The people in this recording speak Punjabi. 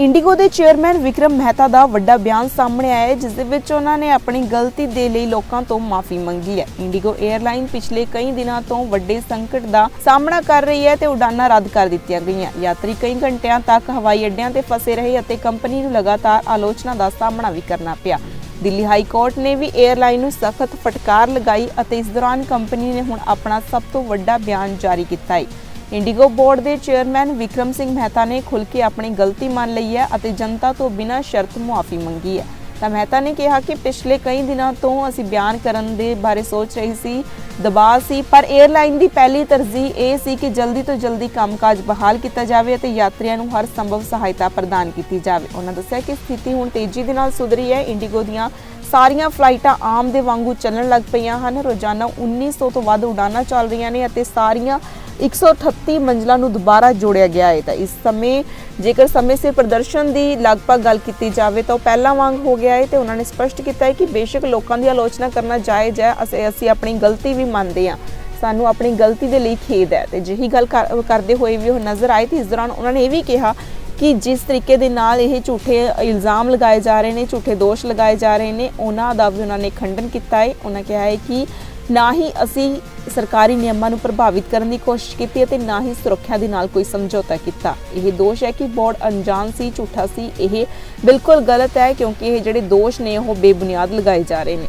ਇੰਡੀਗੋ ਦੇ ਚੇਅਰਮੈਨ ਵਿਕਰਮ ਮਹਿਤਾ ਦਾ ਵੱਡਾ ਬਿਆਨ ਸਾਹਮਣੇ ਆਇਆ ਹੈ, ਜਿਸ ਦੇ ਵਿੱਚ ਉਹਨਾਂ ਨੇ ਆਪਣੀ ਗਲਤੀ ਦੇ ਲਈ ਲੋਕਾਂ ਤੋਂ ਮਾਫੀ ਮੰਗੀ ਹੈ। ਇੰਡੀਗੋ 에ਅਰਲਾਈਨ ਪਿਛਲੇ ਕਈ ਦਿਨਾਂ ਤੋਂ ਵੱਡੇ ਸੰਕਟ ਦਾ ਸਾਹਮਣਾ ਕਰ ਰਹੀ ਹੈ ਤੇ ਉਡਾਨਾਂ ਰੱਦ ਕਰ ਦਿੱਤੀਆਂ ਗਈਆਂ। ਯਾਤਰੀ ਕਈ ਘੰਟਿਆਂ ਤੱਕ ਹਵਾਈ ਅੱਡਿਆਂ ਤੇ ਫਸੇ ਰਹੇ ਅਤੇ ਕੰਪਨੀ ਨੂੰ ਲਗਾਤਾਰ ਆਲੋਚਨਾ ਦਾ ਸਾਹਮਣਾ ਵੀ ਕਰਨਾ ਪਿਆ। ਦਿੱਲੀ ਹਾਈ ਕੋਰਟ ਨੇ ਵੀ 에ਅਰਲਾਈਨ ਨੂੰ ਸਖਤ ਫਟਕਾਰ ਲਗਾਈ ਅਤੇ ਇਸ ਦੌਰਾਨ ਕੰਪਨੀ ਨੇ ਹੁਣ ਆਪਣਾ ਸਭ ਤੋਂ ਵੱਡਾ ਬਿਆਨ ਜਾਰੀ ਕੀਤਾ ਹੈ। ਇੰਡੀਗੋ ਬੋਰਡ ਦੇ ਚੇਅਰਮੈਨ ਵਿਕਰਮ ਸਿੰਘ ਮਹਿਤਾ ਨੇ ਖੁੱਲ ਕੇ ਆਪਣੀ ਗਲਤੀ ਮੰਨ ਲਈ ਹੈ ਅਤੇ ਜਨਤਾ ਤੋਂ ਬਿਨਾਂ ਸ਼ਰਤ ਮੁਆਫੀ ਮੰਗੀ ਹੈ। ਤਾਂ ਮਹਿਤਾ ਨੇ ਕਿਹਾ ਕਿ ਪਿਛਲੇ ਕਈ ਦਿਨਾਂ ਤੋਂ ਅਸੀਂ ਬਿਆਨ ਕਰਨ ਦੇ ਬਾਰੇ ਸੋਚ ਰਹੀ ਸੀ, ਦਬਾਅ ਸੀ, ਪਰ 에ਅਰਲਾਈਨ ਦੀ ਪਹਿਲੀ ਤਰਜੀਹ ਇਹ ਸੀ ਕਿ ਜਲਦੀ ਤੋਂ ਜਲਦੀ ਕੰਮਕਾਜ ਬਹਾਲ ਕੀਤਾ ਜਾਵੇ ਅਤੇ ਯਾਤਰੀਆਂ ਨੂੰ ਹਰ ਸੰਭਵ ਸਹਾਇਤਾ ਪ੍ਰਦਾਨ ਕੀਤੀ ਜਾਵੇ। ਉਹਨਾਂ ਦੱਸਿਆ ਕਿ ਸਥਿਤੀ ਹੁਣ ਤੇਜ਼ੀ ਦੇ ਨਾਲ ਸੁਧਰੀ ਹੈ। ਇੰਡੀਗੋ ਦੀਆਂ ਸਾਰੀਆਂ ਫਲਾਈਟਾਂ ਆਮ ਦੇ ਵਾਂਗੂ ਚੱਲਣ ਲੱਗ ਪਈਆਂ ਹਨ। ਰੋਜ਼ਾਨਾ 1900 ਤੋਂ ਵੱਧ ਉਡਾਨਾਂ ਚੱਲ ਰਹੀਆਂ ਨੇ ਅਤੇ ਸਾਰੀਆਂ 138 ਮੰਜ਼ਲਾਂ ਨੂੰ ਦੁਬਾਰਾ ਜੋੜਿਆ ਗਿਆ ਹੈ। ਤਾਂ ਇਸ ਸਮੇਂ ਜੇਕਰ ਸਮੇਂ ਸਿਰ ਪ੍ਰਦਰਸ਼ਨ ਦੀ ਲਗਭਗ ਗੱਲ ਕੀਤੀ ਜਾਵੇ ਤਾਂ ਉਹ ਪਹਿਲਾਂ ਵਾਂਗ ਹੋ ਗਿਆ ਹੈ ਤੇ ਉਹਨਾਂ ਨੇ ਸਪਸ਼ਟ ਕੀਤਾ ਹੈ ਕਿ ਬੇਸ਼ੱਕ ਲੋਕਾਂ ਦੀ ਆਲੋਚਨਾ ਕਰਨਾ ਜਾਇਜ਼ ਹੈ। ਅਸੀਂ ਆਪਣੀ ਗਲਤੀ ਵੀ ਮੰਨਦੇ ਹਾਂ। ਸਾਨੂੰ ਆਪਣੀ ਗਲਤੀ ਦੇ ਲਈ ਖੇਦ ਹੈ। ਤੇ ਜਿਹੀ ਗੱਲ ਕਰਦੇ ਹੋਏ ਵੀ ਉਹ ਨਜ਼ਰ ਆਏ ਤੇ ਇਸ ਦੌਰਾਨ ਉਹਨਾਂ ਨੇ ਇਹ ਵੀ ਕਿਹਾ ਕਿ ਜਿਸ ਤਰੀਕੇ ਦੇ ਨਾਲ ਇਹ ਝੂਠੇ ਇਲਜ਼ਾਮ ਲਗਾਏ ਜਾ ਰਹੇ ਨੇ, ਝੂਠੇ ਦੋਸ਼ ਲਗਾਏ ਜਾ ਰਹੇ ਨੇ, ਉਹਨਾਂ ਦਾ ਵੀ ਉਹਨਾਂ ਨੇ ਖੰਡਨ ਕੀਤਾ ਹੈ। ਉਹਨਾਂ ਕਿਹਾ ਹੈ ਕਿ ਨਾ ਹੀ ਅਸੀਂ ਸਰਕਾਰੀ ਨਿਯਮਾਂ ਨੂੰ ਪ੍ਰਭਾਵਿਤ ਕਰਨ ਦੀ ਕੋਸ਼ਿਸ਼ ਕੀਤੀ ਅਤੇ ਨਾ ਹੀ ਸੁਰੱਖਿਆ ਦੇ ਨਾਲ ਕੋਈ ਸਮਝੌਤਾ ਕੀਤਾ। ਇਹ ਦੋਸ਼ ਹੈ ਕਿ ਬੋਰਡ ਅਣਜਾਣ ਸੀ, ਝੂਠਾ ਸੀ, ਇਹ ਬਿਲਕੁਲ ਗਲਤ ਹੈ ਕਿਉਂਕਿ ਇਹ ਜਿਹੜੇ ਦੋਸ਼ ਨੇ ਉਹ ਬੇਬੁਨਿਆਦ ਲਗਾਏ ਜਾ ਰਹੇ ਨੇ।